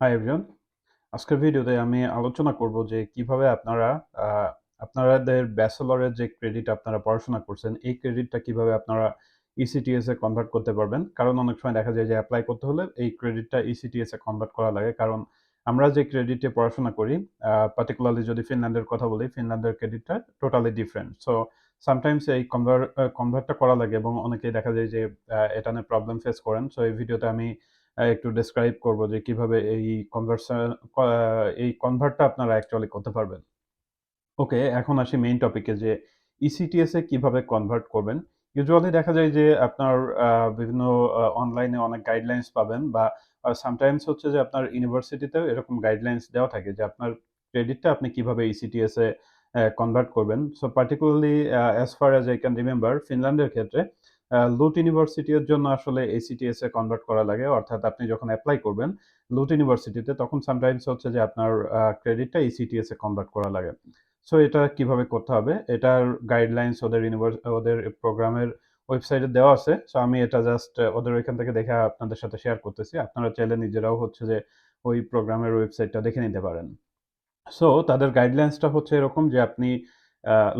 Hi everyone আজকের ভিডিওতে আমি আলোচনা করব যে কীভাবে আপনারা আপনাদের ব্যাচেলরের যে ক্রেডিট আপনারা পড়াশোনা করছেন, এই ক্রেডিটটা কীভাবে আপনারা ইসিটিএস এ কনভার্ট করতে পারবেন? কারণ অনেক সময় দেখা যায় যে অ্যাপ্লাই করতে হলে এই ক্রেডিটটা ইসিটিএস এ কনভার্ট করা লাগে। কারণ আমরা যে ক্রেডিটে পড়াশোনা করি পার্টিকুলারলি যদি ফিনল্যান্ডের কথা বলি ফিনল্যান্ডের ক্রেডিটটা টোটালি ডিফারেন্ট সো সামটাইমস এই কনভার্ট কনভার্টটা করা লাগে এবং অনেকেই দেখা যায় যে এটা নিয়ে প্রবলেম ফেস করেন। সো এই ভিডিওতে আমি একটু ডেসক্রাইব করব যে কীভাবে এই কনভার্সন এই কনভার্টটা আপনারা অ্যাকচুয়ালি করতে পারবেন। ওকে এখন আসি মেইন টপিকে যে ইসিটিএস এ কীভাবে কনভার্ট করবেন। ইউজুয়ালি দেখা যায় যে আপনার বিভিন্ন অনলাইনে অনেক গাইডলাইন্স পাবেন বা সামটাইমস হচ্ছে যে আপনার ইউনিভার্সিটিতেও এরকম গাইডলাইন্স দেওয়া থাকে যে আপনার ক্রেডিটটা আপনি কীভাবে ইসিটিএস এ কনভার্ট করবেন। So particularly as far as I can remember ফিনল্যান্ডের ক্ষেত্রে লুট ইউনিভার্সিটির জন্য আসলে এসিটিএস এ কনভার্ট করা লাগে। অর্থাৎ আপনি যখন অ্যাপ্লাই করবেন লুট ইউনিভার্সিটিতে, তখন সামটাইমস হচ্ছে যে আপনার ক্রেডিটটা ইসিটিএস এ কনভার্ট করা লাগে। সো এটা কীভাবে করতে হবে? এটার গাইডলাইন্স ওদের ইউনিভার্স ওদের প্রোগ্রামের ওয়েবসাইটে দেওয়া আছে। সো আমি এটা জাস্ট ওদের ওইখান থেকে দেখে আপনাদের সাথে শেয়ার করতেছি। আপনারা চাইলে নিজেরাও হচ্ছে যে ওই প্রোগ্রামের ওয়েবসাইটটা দেখে নিতে পারেন। সো তাদের গাইডলাইন্সটা হচ্ছে এরকম যে আপনি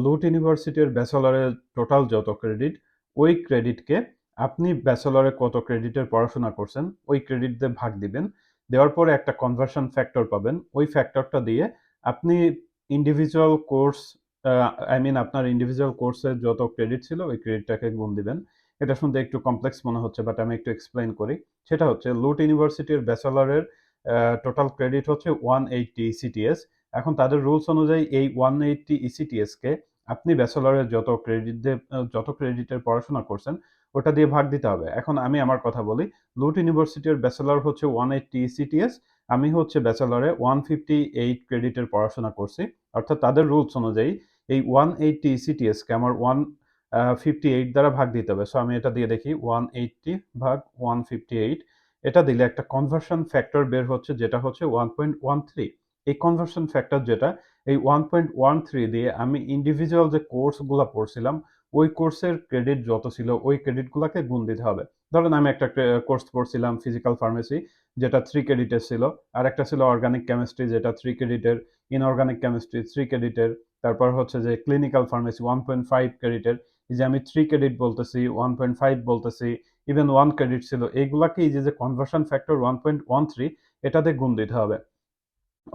লুট ইউনিভার্সিটির ব্যাচেলরের টোটাল যত ক্রেডিট ওই ক্রেডিটকে আপনি ব্যাচেলরে কত ক্রেডিটের পড়াশোনা করছেন, ওই ক্রেডিট দিয়ে ভাগ দিবেন। দেওয়ার পরে একটা কনভার্সন ফ্যাক্টর পাবেন। ওই ফ্যাক্টরটা দিয়ে আপনি ইন্ডিভিজুয়াল কোর্স আই মিন আপনার ইন্ডিভিজুয়াল কোর্সের যত ক্রেডিট ছিল, ওই ক্রেডিটটাকে গুণ দিবেন। এটা শুনতে একটু কমপ্লেক্স মনে হচ্ছে বাট আমি একটু এক্সপ্লেন করি। সেটা হচ্ছে লুট ইউনিভার্সিটির ব্যাচেলরের টোটাল ক্রেডিট হচ্ছে ওয়ান এইটটি সিটিএস এখন তাদের রুলস অনুযায়ী এই ওয়ান এইটটি ইসিটিএসকে আপনি ব্যাচেলরের যত ক্রেডিট যত ক্রেডিটের পড়াশোনা করছেন, ওটা দিয়ে ভাগ দিতে হবে। এখন আমি আমার কথা বলি লুট ইউনিভার্সিটির ব্যাচেলর হচ্ছে ওয়ান এইটটি সিটিএস আমি হচ্ছে ব্যাচেলরে ওয়ান ফিফটি এইট ক্রেডিটের পড়াশোনা করছি। অর্থাৎ তাদের রুলস অনুযায়ী এই ওয়ান এইটটি সিটিএসকে আমার ওয়ান ফিফটি এইট দ্বারা ভাগ দিতে হবে। সো আমি এটা দিয়ে দেখি ওয়ান এইটটি ভাগ ওয়ান ফিফটি এইট এটা দিলে একটা কনভার্সন ফ্যাক্টর বের হচ্ছে, যেটা হচ্ছে ওয়ান পয়েন্ট ওয়ান থ্রি এই কনভার্সন ফ্যাক্টর যেটা, এই ওয়ান পয়েন্ট ওয়ান থ্রি দিয়ে আমি ইন্ডিভিজুয়াল যে কোর্সগুলো পড়ছিলাম, ওই কোর্সের ক্রেডিট যত ছিল, ওই ক্রেডিটগুলোকে গুণ দিতে হবে। ধরেন আমি একটা কোর্স পড়ছিলাম ফিজিক্যাল ফার্মেসি যেটা থ্রি ক্রেডিটের ছিল, আর একটা ছিল অর্গানিক কেমিস্ট্রি যেটা থ্রি ক্রেডিটের ইনঅর্গানিক কেমিস্ট্রি থ্রি ক্রেডিটের তারপর হচ্ছে যে clinical pharmacy one point five ক্রেডিটের এই যে আমি থ্রি ক্রেডিট বলতেছি ওয়ান পয়েন্ট ফাইভ বলতেছি ইভেন ওয়ান ক্রেডিট ছিল, এইগুলাকে এই যে conversion factor one point one three এটাতে গুণ দিতে হবে।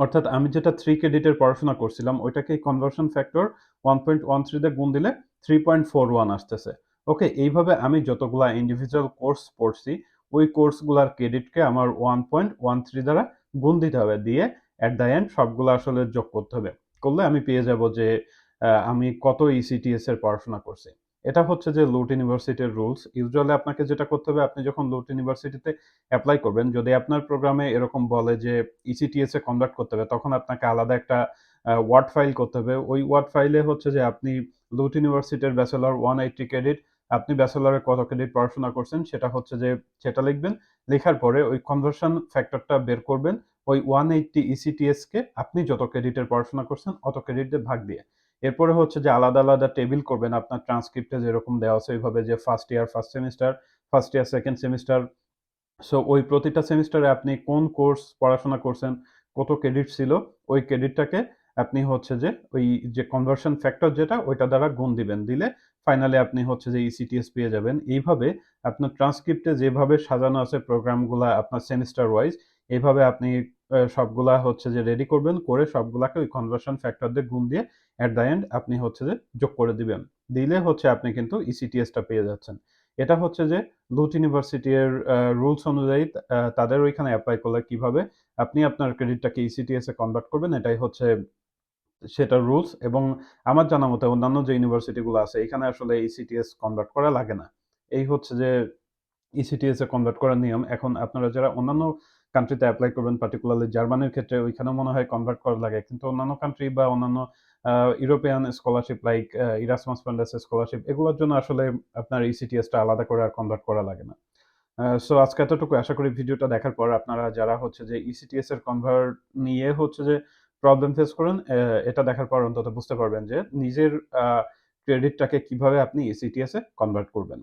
অর্থাৎ আমি যেটা থ্রি ক্রেডিটের পড়াশোনা করছিলাম ওইটাকে conversion factor one point one থ্রিতে গুণ দিলে থ্রি পয়েন্ট ফোর ওয়ান আসতেছে। ওকে এইভাবে আমি যতগুলা ইন্ডিভিজুয়াল কোর্স পড়ছি, ওই কোর্সগুলার ক্রেডিটকে আমার ওয়ান পয়েন্ট ওয়ান থ্রি দ্বারা গুণ দিতে হবে। দিয়ে অ্যাট দ্য এন্ড সবগুলো আসলে যোগ করতে হবে। করলে আমি পেয়ে যাব যে আমি কত ইসিটিএস এর পড়াশোনা করছি। এটা হচ্ছে যে লুট ইউনিভার্সিটির রুলস ইউজুয়ালি আপনাকে যেটা করতে হবে, আপনি যখন লুট ইউনিভার্সিটিতে অ্যাপ্লাই করবেন, যদি আপনার প্রোগ্রামে এরকম বলে যে ইসিটিএস এ কনভার্ট করতে হবে, তখন আপনাকে আলাদা একটা ওয়ার্ড ফাইল করতে হবে। ওই ওয়ার্ড ফাইলে হচ্ছে যে আপনি লুট ইউনিভার্সিটির ব্যাচেলর ওয়ান এইটটি ক্রেডিট আপনি ব্যাচেলরে কত ক্রেডিট পড়াশোনা করছেন, সেটা হচ্ছে যে সেটা লিখবেন। লেখার পরে ওই কনভার্সন ফ্যাক্টরটা বের করবেন। ওই ওয়ান এইটটি ইসিটিএসকে আপনি যত ক্রেডিটের পড়াশোনা করছেন, অত ক্রেডিটের ভাগ দিয়ে। এরপরে হচ্ছে যে আলাদা আলাদা টেবিল করবেন, আপনার ট্রান্সক্রিপ্টে যেরকম দেওয়া আছে ওইভাবে যে first year first semester first year second semester so ওই প্রতিটা সেমিস্টারে আপনি কোন কোর্স পড়াশোনা করছেন, কত ক্রেডিট ছিল, ওই ক্রেডিটটাকে আপনি হচ্ছে যে ওই যে কনভার্সন ফ্যাক্টর যেটা, ওইটা দ্বারা গুণ দিবেন। দিলে ফাইনালি আপনি হচ্ছে যে ইসিটিএস পেয়ে যাবেন। এইভাবে আপনার ট্রান্সক্রিপ্টে যেভাবে সাজানো আছে প্রোগ্রামগুলা আপনার সেমিস্টার ওয়াইজ এইভাবে আপনি সবগুলা হচ্ছে যে রেডি করবেন, করে সবগুলাকে ওই কনভার্সন ফ্যাক্টর দিয়ে গুণ দিয়ে অ্যাট দ্য এন্ড আপনি হচ্ছে যে যোগ করে দিবেন। দিলে হচ্ছে আপনি কিন্তু ইসিটিএসটা পেয়ে যাচ্ছেন। এটা হচ্ছে যে লুট ইউনিভার্সিটির রুলস অনুযায়ী তাদের ওইখানে অ্যাপ্লাই করলে কীভাবে আপনি আপনার ক্রেডিটটাকে ইসিটিএস এ কনভার্ট করবেন, এটাই হচ্ছে সেটা রুলস এবং আমার জানা মতে অন্যান্য যে ইউনিভার্সিটিগুলো আছে, এখানে আসলে ইসিটিএস কনভার্ট করা লাগে না। এই হচ্ছে যে ইসিটিএস এ কনভার্ট করার নিয়ম। এখন আপনারা যারা অন্যান্য কান্ট্রিতে অ্যাপ্লাই করবেন পার্টিকুলারলি জার্মানির ক্ষেত্রে ওইখানেও মনে হয় কনভার্ট করা লাগে। কিন্তু অন্যান্য কান্ট্রি বা অন্যান্য European scholarship like Erasmus Mundus scholarship এগুলোর জন্য আসলে আপনার ইসিটিএসটা আলাদা করে আর কনভার্ট করা লাগে না। সো আজকে এতটুকু। আশা করি ভিডিওটা দেখার পর আপনারা যারা হচ্ছে যে ইসিটিএস এর কনভার্ট নিয়ে হচ্ছে যে প্রবলেম ফেস করেন এটা দেখার পর অন্তত বুঝতে পারবেন যে নিজের ক্রেডিটটাকে কীভাবে আপনি ইসিটিএস এ কনভার্ট করবেন।